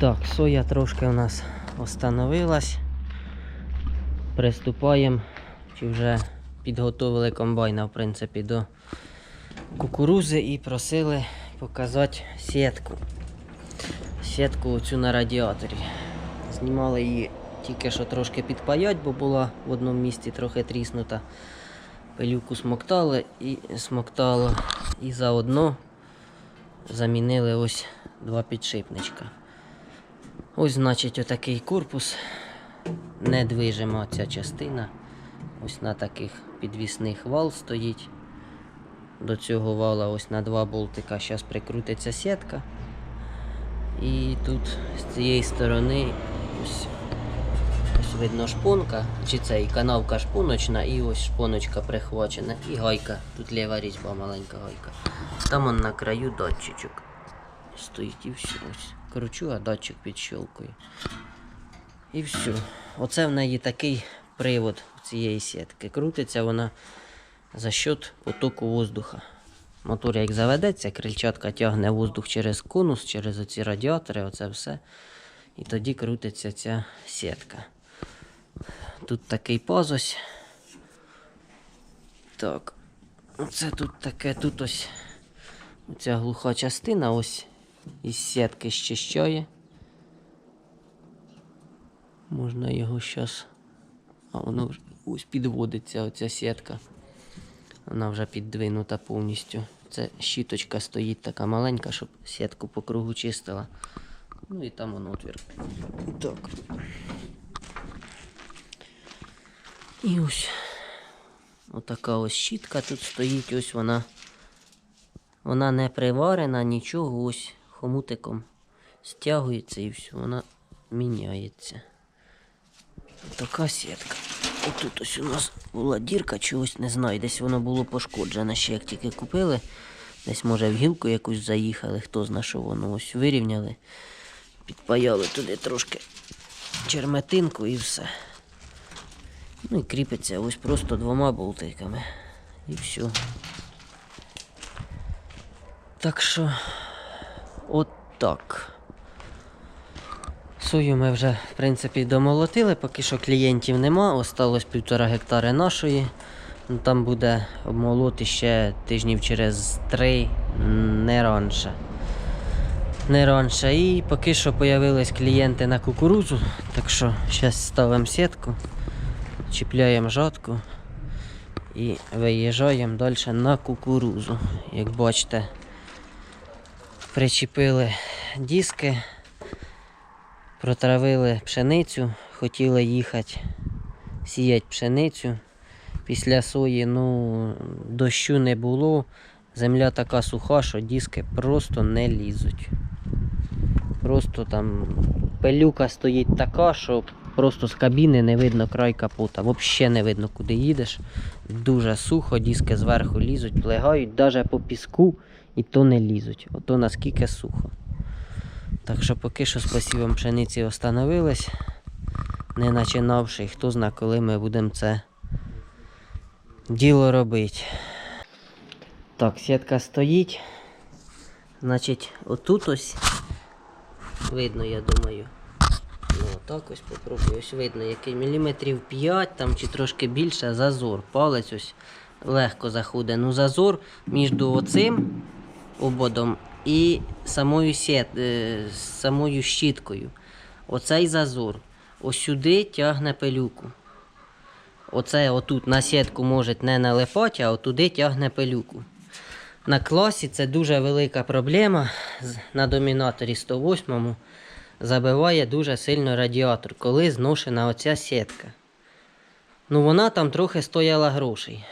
Так, соя трошки у нас остановилась. Приступаємо, чи вже підготовили комбайна, в принципі, до кукурузи і просили показати сітку. Сітку оцю на радіаторі. Знімали її тільки що трошки підпаять, бо була в одному місці трохи тріснута. Пилюку смоктали і смоктало. І заодно замінили ось два підшипничка. Ось, значить, отакий корпус. Недвижима ця частина. Ось на таких підвісних вал стоїть. До цього вала ось на два болтика зараз прикрутиться сітка. І тут з цієї сторони ось, ось видно шпонка, чи це і канавка шпоночна, і ось шпоночка прихвачена, і гайка. Тут ліва різьба, маленька гайка. Там он на краю датчичок. Стоїть і все. Ось. Кручу, а датчик підщелкує. І все. Оце в неї такий привод цієї сітки. Крутиться вона за счет потоку воздуха. Мотор як заведеться, крильчатка тягне воздух через конус, через оці радіатори, оце все. І тоді крутиться ця сітка. Тут такий пазось. Так. Оце тут таке, тут ось ця глуха частина ось із сітки щищає. Можна його зараз. А воно вже ось підводиться оця сітка. Вона вже піддвинута повністю. Це щіточка стоїть така маленька, щоб сітку по кругу чистила. Ну і там воно отвір. Так. І ось отака ось щітка тут стоїть, ось вона. Вона не приварена, нічого, ось хомутиком стягується і все, вона міняється. Така сітка. Отут ось у нас була дірка, чогось не знаю, десь воно було пошкоджене ще як тільки купили. Десь, може, в гілку якусь заїхали, хто зна, що воно ось вирівняли, підпаяли туди трошки черметинку і все. Ну і кріпиться ось просто двома болтиками. І все. Так що, от так. Сою ми вже, в принципі, домолотили, поки що клієнтів нема, осталось півтора гектари нашої. Ну, Там буде обмолоти ще тижнів через три, не раніше. Не раніше. І поки що появились клієнти на кукурузу, так що зараз ставимо сітку, чіпляємо жатку і виїжджаємо далі на кукурузу. Як бачите, причепили диски. Протравили пшеницю, хотіли їхати сіяти пшеницю. Після сої ну, дощу не було. Земля така суха, що диски просто не лізуть. Просто там пилюка стоїть така, що просто з кабіни не видно край капота. Взагалі не видно, куди їдеш. Дуже сухо, диски зверху лізуть, плегають, навіть по піску і то не лізуть. Ото наскільки сухо. Так що поки що з посівом пшениці остановились, не починавши, хто зна, коли ми будемо це діло робити. Так, сітка стоїть. Значить, отут ось видно, я думаю. Ну, так ось попробую. Ось видно, який міліметрів 5 там чи трошки більше зазор. Палець ось легко заходить. Ну, зазор між оцим ободом і самою сет, е, самою щіткою. Оцей зазор. Ось сюди тягне пилюку. Оце отут на сітку може не налипати, а отуди тягне пилюку. На класі це дуже велика проблема. На домінаторі 108 забиває дуже сильно радіатор, коли зношена оця сітка. Ну вона там трохи стояла грошей.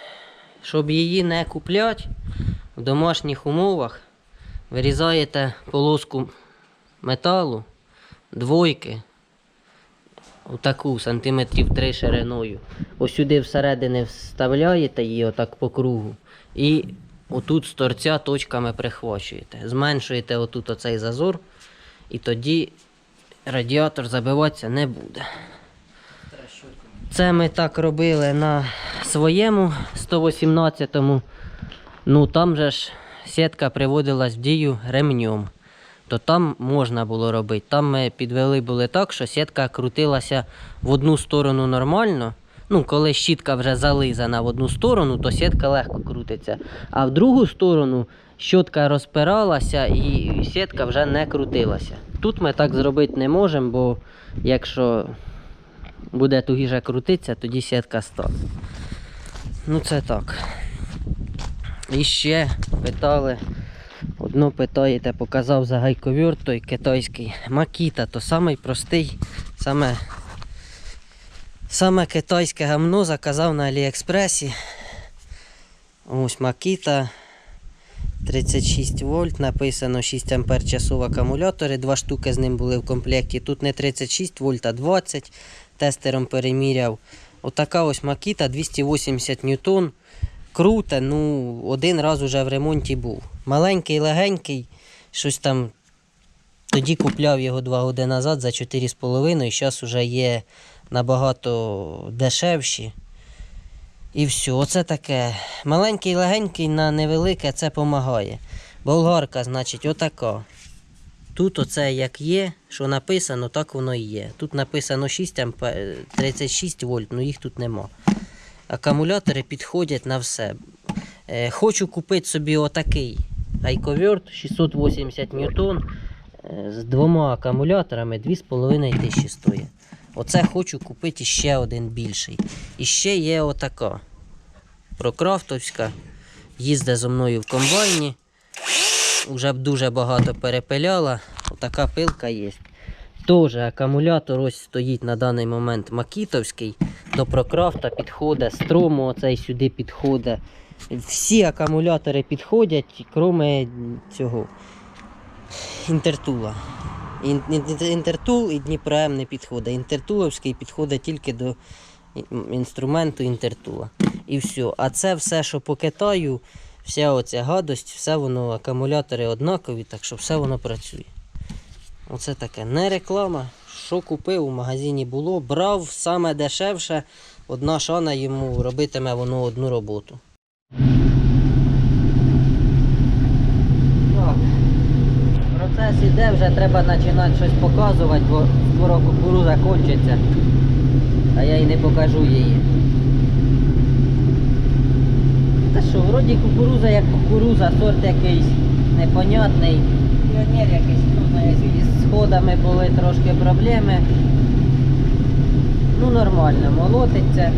Щоб її не купляти в домашніх умовах, вирізаєте полоску металу, двойки, отаку сантиметрів 3 шириною. Ось сюди всередини вставляєте її отак по кругу. І отут з торця точками прихвачуєте. Зменшуєте отут оцей зазор, і тоді радіатор забиватися не буде. Це ми так робили на своєму 118-му. Ну там же ж сітка приводилась в дію ремнем. то там можна було робити. Там ми підвели були так, що сітка крутилася в одну сторону нормально. Ну, коли щітка вже зализана в одну сторону, то сітка легко крутиться. А в другу сторону щотка розпиралася і сітка вже не крутилася. Тут ми так зробити не можемо, бо якщо буде тугіше крутитися, тоді сітка стане. Ну це так. І ще питали. Одно питаєте, показав за гайковір той китайський. Макіта, то самий простий, саме, саме китайське гамно заказав на Аліекспресі. Ось Макіта. 36 вольт, написано 6 ампер часов акумулятори. Два штуки з ним були в комплекті. Тут не 36 вольт, а 20. Тестером переміряв. Отака ось Макіта 280 ньютон. Круто, ну один раз уже в ремонті був. Маленький, легенький, щось там. Тоді купляв його два роки назад за 4,5, зараз вже є набагато дешевші. І все, оце таке. Маленький, легенький на невелике це допомагає. Болгарка, значить, отака. Тут оце як є, що написано, так воно і є. Тут написано 6 ампер, 36 вольт, ну їх тут нема. Акумулятори підходять на все. Е, хочу купити собі отакий айковерт 680 ньютон е, з двома акумуляторами 2,5 тисячі стоїть. Оце хочу купити ще один більший. І ще є отака. Прокрафтовська. Їздить зо мною в комбайні. Уже б дуже багато перепиляла. Отака пилка є. Теж акумулятор ось стоїть на даний момент макітовський. До прокрафта підходить, струму оцей сюди підходить. Всі акумулятори підходять, крім цього інтертула. Ін- ін- Інтертул і Дніпром не підходить. Інтертуловський підходить тільки до інструменту інтертула. І все. А це все, що по Китаю, вся оця гадость, все воно, акумулятори однакові, так що все воно працює. Оце таке. Не реклама. Що купив у магазині було, брав саме дешевше. Одна шана йому робитиме воно одну роботу. Процес іде, вже треба починати щось показувати, бо скоро кукуруза кончиться. А я й не покажу її. Та що, вроді кукуруза як кукуруза, сорт якийсь непонятний. Піонер якийсь, ну, з сходами були трошки проблеми. Ну нормально, молотиться,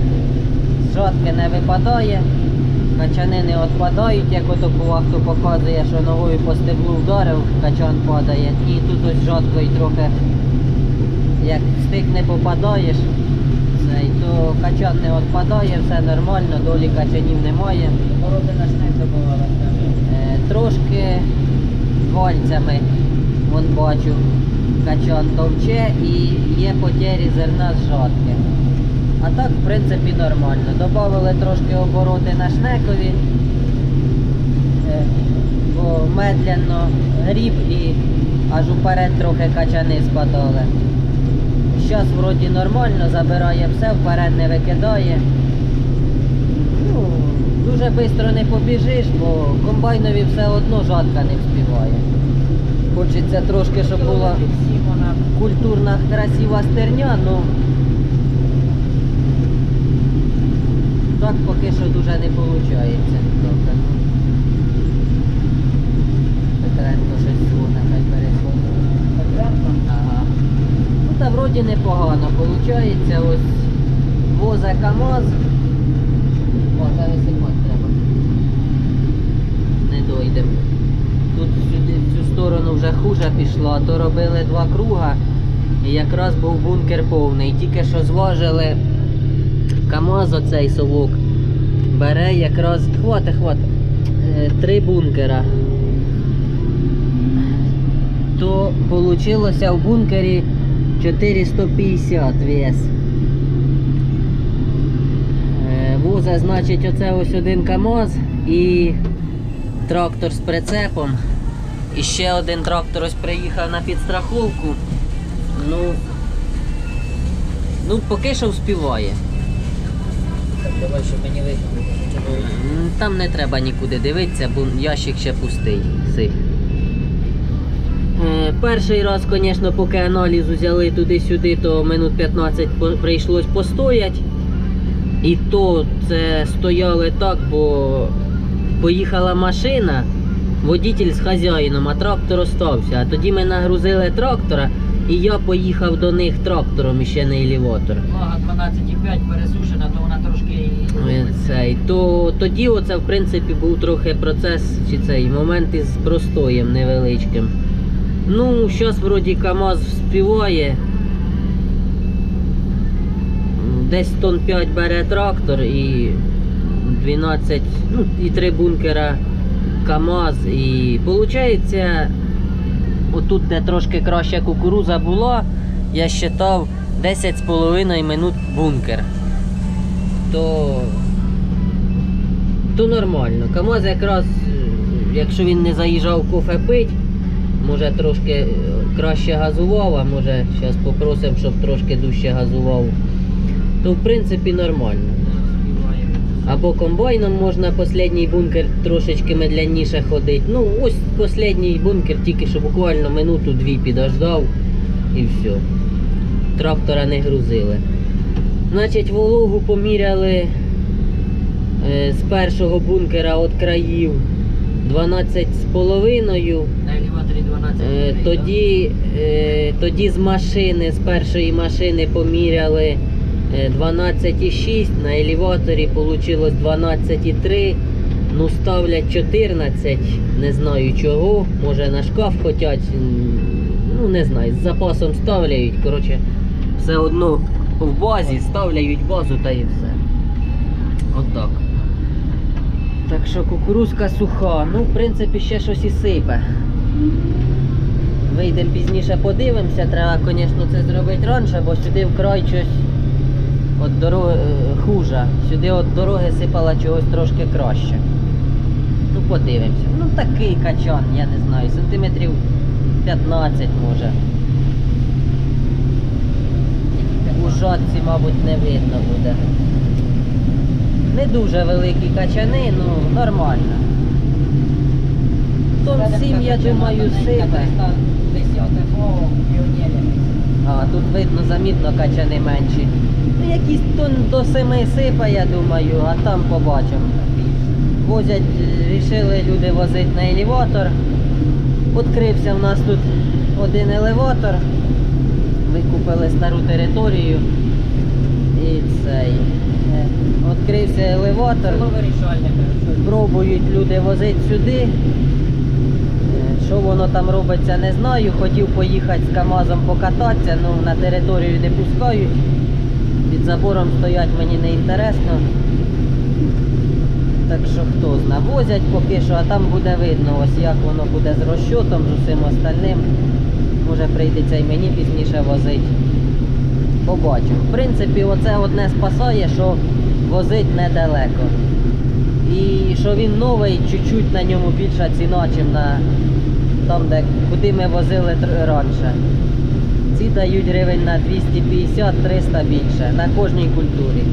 жатки не випадає, качани не відпадають, як ото кува, показує, що ногою по стеблу вдарив, качан падає. І тут ось жаткою трохи, як стик не попадаєш, то качан не відпадає, все нормально, долі качанів немає. Городи на снег добувала. Е, трошки вальцями, вон бачу, качан товче і є потері зерна з жатки. А так, в принципі, нормально. Добавили трошки обороти на шнекові, е, бо медленно гріб і аж уперед трохи качани спадали. Зараз вроді нормально, забирає все, вперед не викидає. Ну, дуже швидко не побіжиш, бо комбайнові все одно жатка не вспіває. Хочеться трошки, щоб була культурна красива стерня, ну так поки що дуже не виходить. Та вроді непогано виходить. Ось воза КАМАЗ. О, висипати треба. Не дойдемо. Тут сюди, в цю сторону вже хуже пішло, а то робили два круга. І якраз був бункер повний. Тільки що зважили КАМАЗ оцей совок. Бере якраз. Хвата, хвата. Е, Три бункера. То вийшло в бункері 450 вес. Е, Воза, значить, оце ось один КАМАЗ і трактор з прицепом. І ще один трактор ось приїхав на підстраховку. Ну, ну поки що вспіває. Так, давай, щоб мені видно. Там не треба нікуди дивитися, бо ящик ще пустий. Сих. Перший раз, звісно, поки аналіз взяли туди-сюди, то минут 15 по- прийшлось постоять. І то це стояли так, бо поїхала машина, водитель з хазяїном, а трактор остався. А тоді ми нагрузили трактора, і я поїхав до них трактором, і ще не елеватор. Влага 12,5 пересушена, то вона трошки і- Е, то тоді оце в принципі був трохи процес чи цей момент із простоєм невеличким. Ну, зараз вроді КАМАЗ співає. Десь тонн 5 бере трактор і 12, ну і 3 бункера КАМАЗ. І виходить, отут, де трошки краща кукуруза була, я считав 10,5 минут бункер то, то нормально. КАМАЗ якраз, якщо він не заїжджав кофе пить, може трошки е, краще газував, а може зараз попросимо, щоб трошки дужче газував, то в принципі нормально. Або комбайном можна останній бункер трошечки медленніше ходити. Ну, ось останній бункер тільки що буквально минуту-дві підождав і все. Трактора не грузили. Значить, вологу поміряли е, з першого бункера від країв 12,5. 12 Е, Тоді, е, тоді з машини, з першої машини поміряли е, 12,6, на елеваторі вийшло 12,3. Ну, ставлять 14, не знаю чого, може на шкаф хотять, ну не знаю, з запасом ставляють. Коротше, все одно в базі ставляють базу та і все. Отак. Так що кукурузка суха, ну в принципі ще щось і сипе. Вийдемо пізніше, подивимося. Треба, звісно, це зробити раніше, бо сюди вкрай щось е, хуже. Сюди от дороги сипала чогось трошки краще. Ну, подивимося. Ну такий качан, я не знаю, сантиметрів 15 може. У жатці, мабуть, не видно буде. Не дуже великі качани, ну нормально. Тон 7, я думаю, сипе. 10 по піонері. А, тут видно замітно качани менші. Ну, якісь тон до 7 сипа, я думаю, а там побачимо. Возять, е, рішили люди возити на елеватор. Відкрився в нас тут один елеватор. Викупили стару територію. І цей. е, Відкрився елеватор. Пробують люди возити сюди. Що воно там робиться, не знаю. Хотів поїхати з КАМАЗом покататися, але на територію не пускають. Під забором стоять мені не інтересно. Так що хто зна, возять поки що, а там буде видно, ось як воно буде з розчотом, з усім остальним. Може прийдеться і мені пізніше возити. Побачимо. В принципі, оце одне спасає, що возить недалеко. І що він новий, чуть-чуть на ньому більша ціна, ніж на там, де куди ми возили раніше. Ці дають гривень на 250-300 більше на кожній культурі.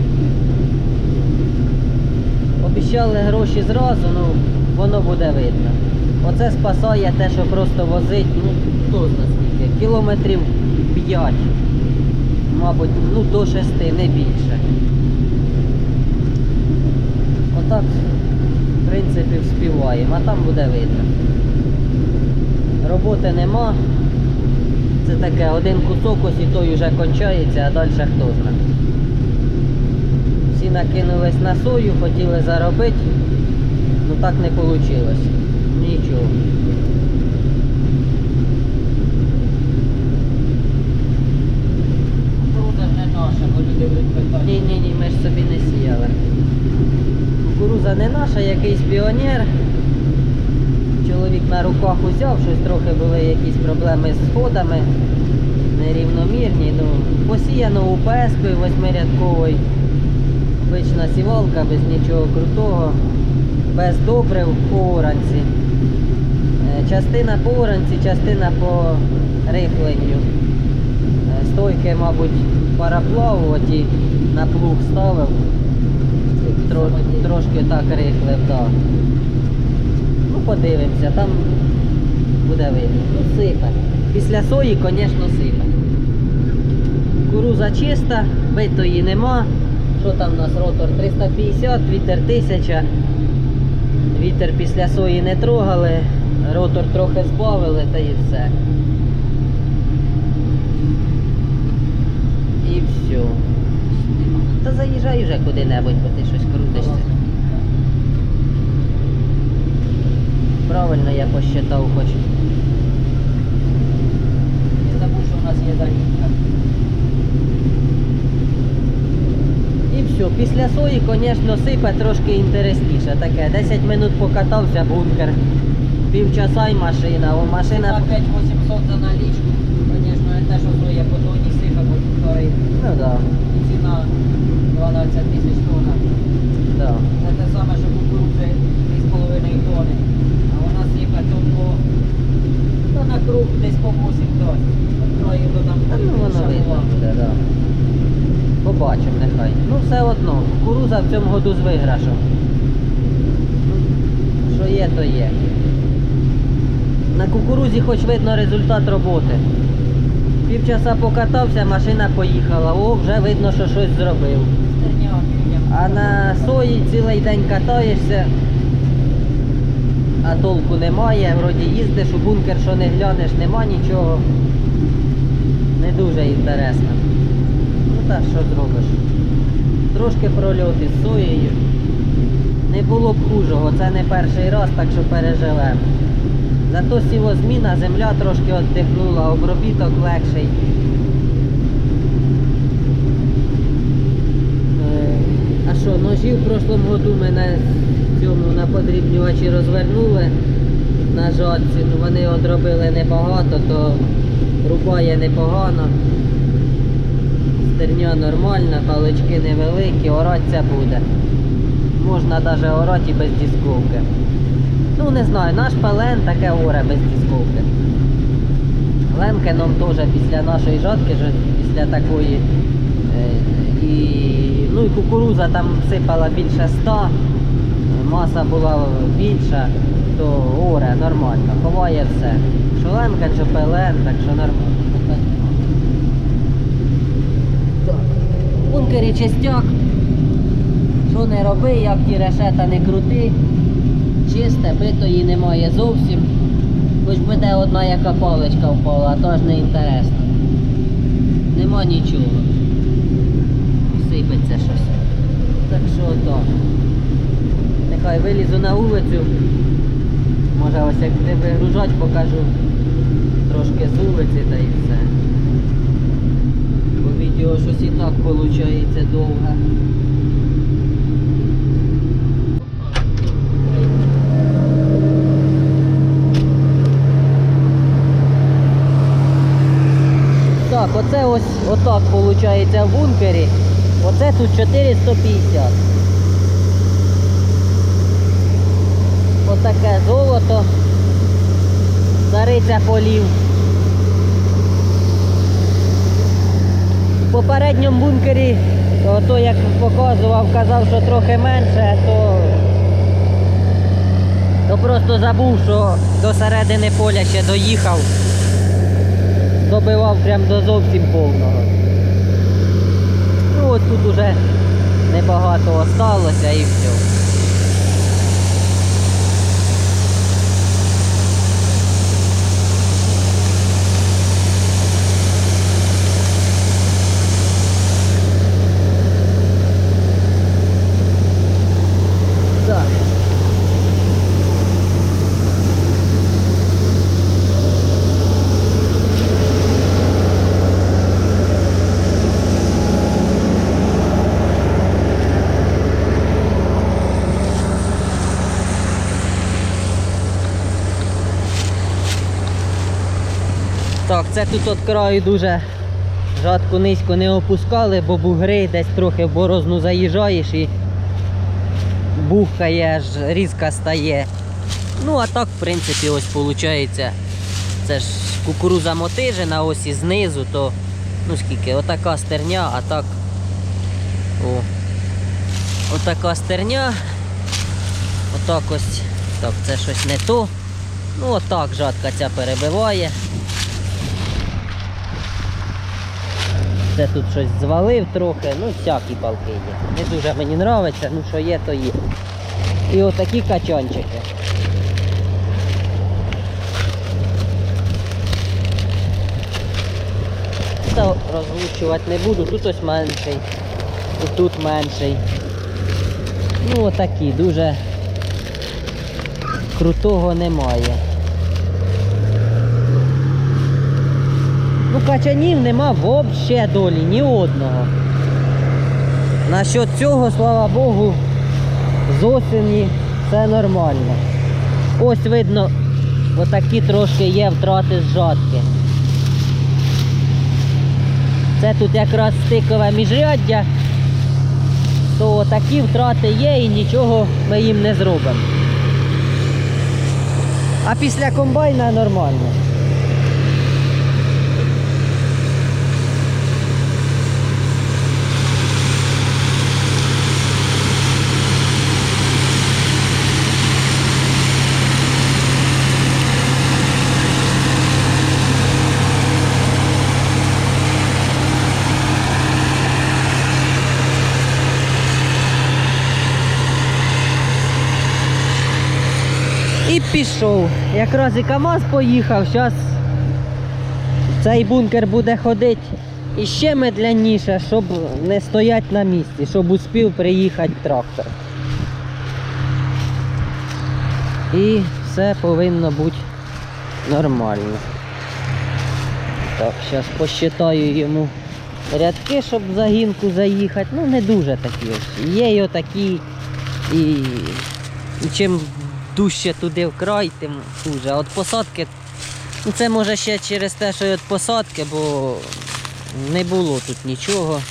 Обіцяли гроші зразу, ну воно буде видно. Оце спасає те, що просто возить, ну хто зна скільки, кілометрів 5, мабуть, ну до 6, не більше. Отак, в принципі, вспіваємо, а там буде видно. Роботи нема. Це таке, один кусок ось і той вже кончається, а далі хто знає. Всі накинулись на сою, хотіли заробити, ну так не вийшло. Нічого. Кукурудза не наша, бо люди будуть питати. Ні, ні, ні, ми ж собі не сіяли. Кукуруза не наша, якийсь піонер. Чоловік на руках узяв, щось трохи були якісь проблеми з сходами, нерівномірні. Ну, посіяно УПС-кою восьмирядковою. Обична сівалка, без нічого крутого, без добрив по оранці. Е, Частина по оранці, частина по рихленню. Е, Стойки, мабуть, параплаву, оті на плуг ставив. Тро, трошки так рихлив, так. Подивимося, там буде видно. Ну, сипе. Після сої, звісно, сипе. Кукуруза чиста, битої нема. Що там у нас ротор 350, вітер 1000. Вітер після сої не трогали, ротор трохи збавили та і все. І все. Та заїжджай вже куди-небудь, бо ти щось крутишся. Правильно я посчитав хоч. Не забудь, що у нас є замітка. І все, після сої, звісно, сипе трошки інтересніше. Таке 10 минут покатався бункер, півчаса й машина, о машина. На 5800 за налічку. Звісно, не те, що стоїть по тоні сипа, бо вторий. Ну да, Ціна 12 тисяч тонн. да. Це те саме, що кукурузи 2,5 тонни. А вона сипе то по то на круг десь по 8 тонн. Трої то Та ну воно видно буде, да. Побачимо нехай. Ну все одно, кукуруза в цьому году з виграшем. Ну, Що є, то є. На кукурузі хоч видно результат роботи. Півчаса покатався, машина поїхала. О, вже видно, що щось зробив. А на сої цілий день катаєшся, а толку немає, вроді їздиш у бункер, що не глянеш, нема нічого. Не дуже інтересно. Ну так, що зробиш? Трошки прольоти з соєю. Не було б хужого, це не перший раз, так що переживемо. Зато сівозміна, земля трошки віддихнула, обробіток легший. Е, А що, ножі в прошлому году мене цьому на подрібнювачі розвернули на жатці. Ну вони одробили небагато, то рубає непогано. Стерня нормальна, палички невеликі, оратися буде. Можна навіть орати без дисковки. Ну не знаю, наш пален таке горе без дисковки. Лемкеном теж після нашої жатки, після такої. е, І, ну і кукуруза там сипала більше 100, маса була більша, то горе нормально, ховає все. Що лемкен, що пелен, так що нормально. Так. Бункері чистяк. Що не роби, як ті решета не крути. Чисте, битої немає зовсім. Хоч би де одна яка паличка впала, а то ж не інтересно. Нема нічого. Сипеться щось. Так що то. Нехай вилізу на вулицю. Може ось як де вигружать, покажу трошки з вулиці та і все. Бо відео щось і так виходить довге. Так, оце ось отак виходить в бункері. Оце тут 450. Отаке золото. Цариця полів. В попередньому бункері, то, то як показував, казав, що трохи менше, то, то просто забув, що до середини поля ще доїхав добивав прям до зовсім повного. Ну от тут уже небагато осталося і все. Так. Так, це тут от краю дуже жатку низько не опускали, бо бугри десь трохи в борозну заїжджаєш і бухкає, аж різка стає. Ну а так, в принципі, ось виходить. Це ж кукуруза мотижена, ось і знизу, то ну скільки, отака стерня, а так. О. Отака стерня. Отак ось. Так, це щось не то. Ну отак жатка ця перебиває. Це тут щось звалив трохи, ну всякі балки є. Не дуже мені подобається, ну що є, то є. І отакі качанчики. Та розлучувати не буду, тут ось менший, тут менший. Ну отакі, дуже крутого немає. Ну качанів нема взагалі долі, ні одного. Насчет цього, слава Богу, з осені все нормально. Ось видно, отакі трошки є втрати з жатки. Це тут якраз стикове міжряддя, то такі втрати є і нічого ми їм не зробимо. А після комбайна нормально. І пішов. Якраз і КАМАЗ поїхав, зараз цей бункер буде ходити іще медленніше, щоб не стояти на місці, щоб успів приїхати трактор. І все повинно бути нормально. Так, зараз посчитаю йому рядки, щоб в загінку заїхати. Ну не дуже такі ось. Є й отакі і, і чим дужче туди вкрай, тим хуже. А от посадки, ну це може ще через те, що від посадки, бо не було тут нічого.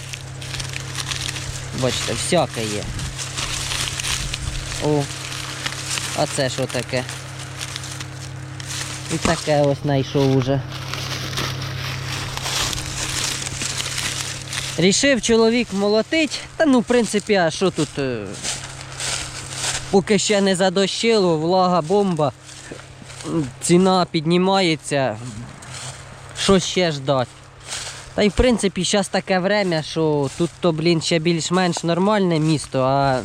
Бачите, всяке є. О, а це що таке? І таке ось знайшов уже. Рішив чоловік молотить, та ну в принципі, а що тут? Поки ще не задощило, влага бомба, ціна піднімається. Що ще ждать? Та й в принципі зараз таке время, що тут то, блін, ще більш-менш нормальне місто, а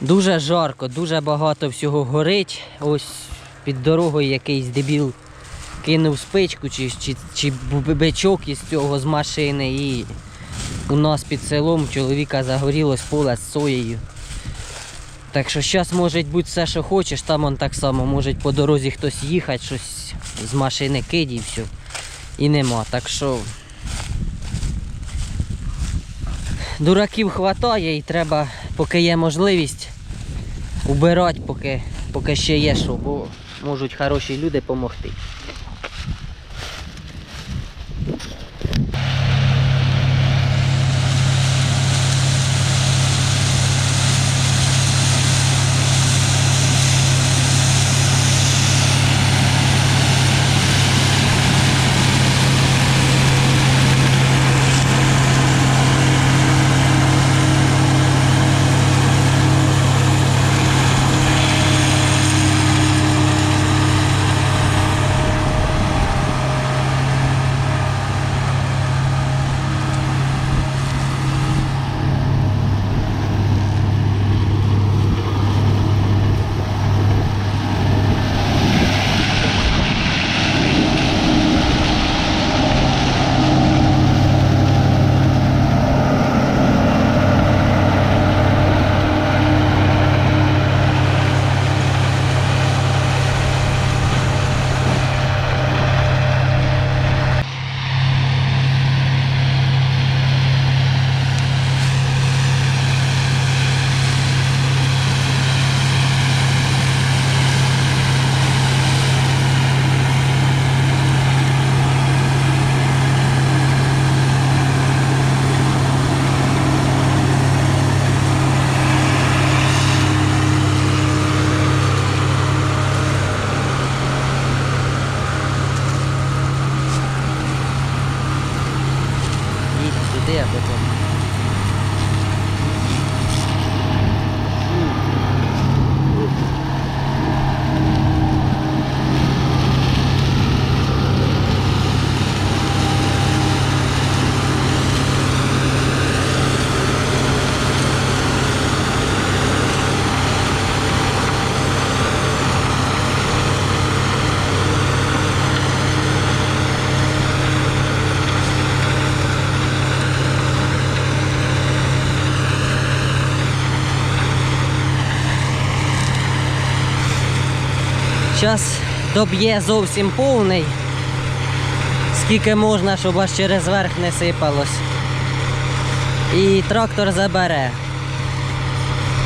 дуже жарко, дуже багато всього горить. Ось під дорогою якийсь дебіл кинув спичку чи, чи, чи бичок із цього з машини і у нас під селом чоловіка загорілось поле з соєю. Так що зараз може бути все, що хочеш, там он так само може по дорозі хтось їхати, щось з машини киді і все. І нема. Так що дураків хватає і треба, поки є можливість, убирати, поки, поки ще є що, бо можуть хороші люди допомогти. Зараз доб'є зовсім повний. Скільки можна, щоб аж через верх не сипалось. І трактор забере.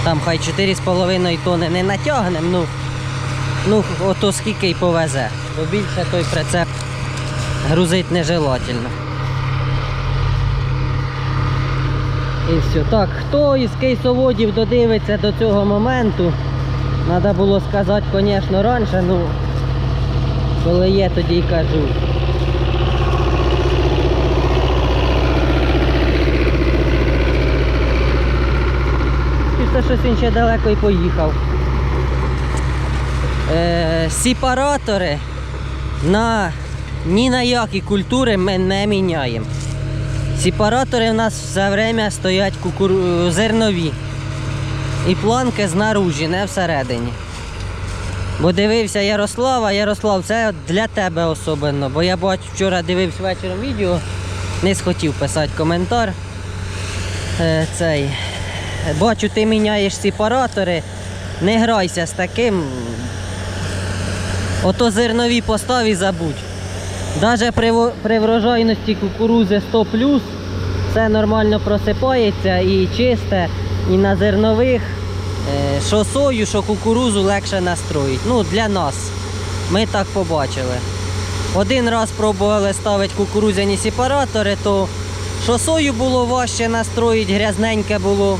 Там хай 4,5 тонни не натягнем, ну, ну ото скільки й повезе. Бо більше той прицеп грузить нежелательно. І все. Так, хто із кейсоводів додивиться до цього моменту, треба було сказати, звісно, раніше, ну коли є, тоді й кажу. Це щось він ще далеко і поїхав. Е, сепаратори на ні на які культури ми не міняємо. Сепаратори в нас все время стоять кукур... зернові. І планки знаружі, не всередині. Бо дивився Ярослава, Ярослав, це для тебе особливо. Бо я бачу, вчора дивився вечором відео, не схотів писати коментар. Е, цей. Бачу, ти міняєш сепаратори, не грайся з таким. Ото зернові постав забудь. Навіть при, при врожайності кукурузи 100 все нормально просипається і чисте, і на зернових, е, що сою, що кукурузу легше настроїть. Ну, для нас. Ми так побачили. Один раз пробували ставити кукурудзяні сепаратори, то що сою було важче настроїти, грязненьке було,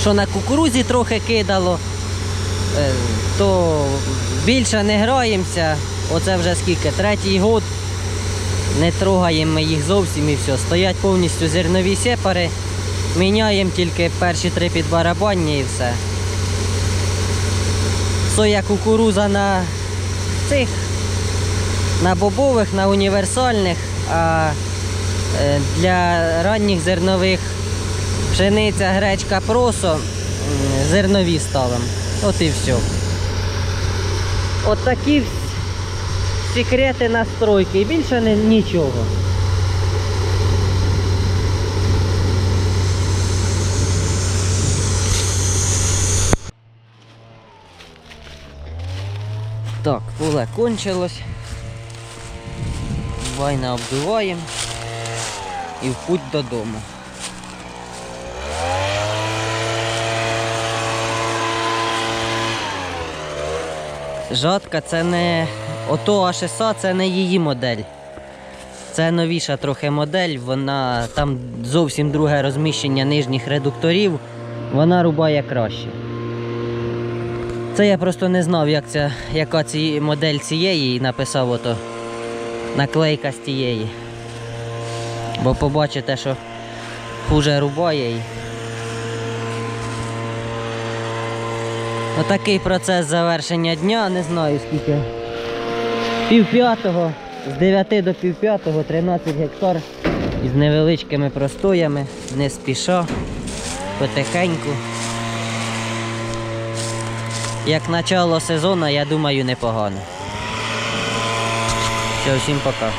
що на кукурузі трохи кидало, е, то більше не граємося. Оце вже скільки? Третій год. Не трогаємо ми їх зовсім і все. Стоять повністю зернові сепари. Міняємо тільки перші три підбарабання і все. Соя кукуруза на цих, на бобових, на універсальних, а е, для ранніх зернових пшениця, гречка, просо зернові ставимо. От і все. От такі секрети настройки і більше нічого. Так, поле кончилось. Вайна обдуваємо і в путь додому. Жатка це не. Ото А6 це не її модель. Це новіша трохи модель, вона там зовсім друге розміщення нижніх редукторів, вона рубає краще. Це я просто не знав, як ця, яка ці модель цієї і написав ото наклейка з тієї. Бо побачите, що хуже рубає. І... Отакий процес завершення дня, не знаю скільки. Пів п'ятого, з 9 до пів п'ятого, 13 гектар із невеличкими простоями, не спіша, потихеньку. Як начало сезону, я думаю, непогано. Все, всім пока.